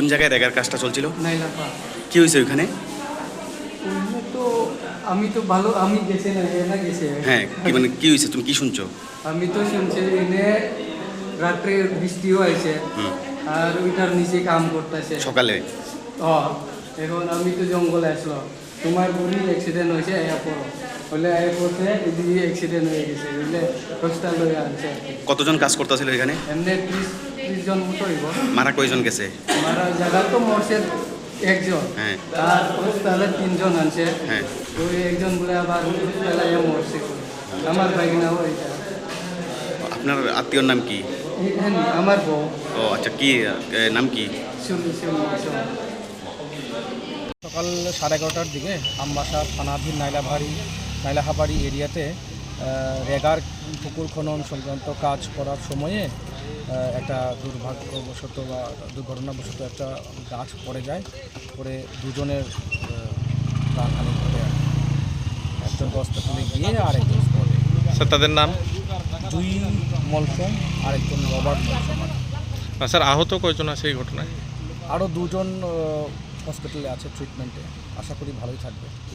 কোন জায়গায় রেগার কাজটা চলছিল? নাইলাপা কি হয়েছে ওইখানে? তো আমি তো ভালো আমি গেছি না এনা গেছে। হ্যাঁ কি মানে কি হয়েছে? তুমি কি শুনছো? আমি তো শুনছি এনে রাত্রে বৃষ্টিও হুম। আর ওইটার নিচে কাম করতেছে। সকালে? ও এখন আমি তো জঙ্গলে আসলো তোমার বুড়ি অ্যাক্সিডেন্ট হয়েছে এরপর হলে এরপরে এদিকে অ্যাক্সিডেন্ট হয়ে গেছে বুঝলে? হসপিটাল লয়ে আনছে। কতজন কাজ করতেছিল এখানে? এমনি ত্রিশ ত্রিশ জন মতো হইব। মারা কয়জন গেছে? আমার জায়গা তো মরছে একজন। হ্যাঁ। আর তিনজন আনছে। হ্যাঁ। ওই একজন বলে আবার মরছে। আমার বাইক না আপনার আত্মীয়র নাম কি? আমার বউ। ও আচ্ছা কি নাম কি? সকাল সাড়ে এগারোটার দিকে আমবাসা থানাধীন নাইলাভাড়ি নাইলাহাবাড়ি এরিয়াতে রেগার পুকুর খনন সংক্রান্ত কাজ করার সময়ে একটা দুর্ভাগ্যবশত বা দুর্ঘটনাবশত একটা গাছ পড়ে যায়। পরে দুজনের প্রাণহানি ঘটে একজন হসপিটালে গিয়ে আর একজন স্যার তাদের নাম? দুই মলসম আর একজন রবার্ট মলসম। স্যার আহত কয়জন আছে এই ঘটনায়? আরও দুজন হসপিটালে আছে ট্রিটমেন্টে আশা করি ভালোই থাকবে।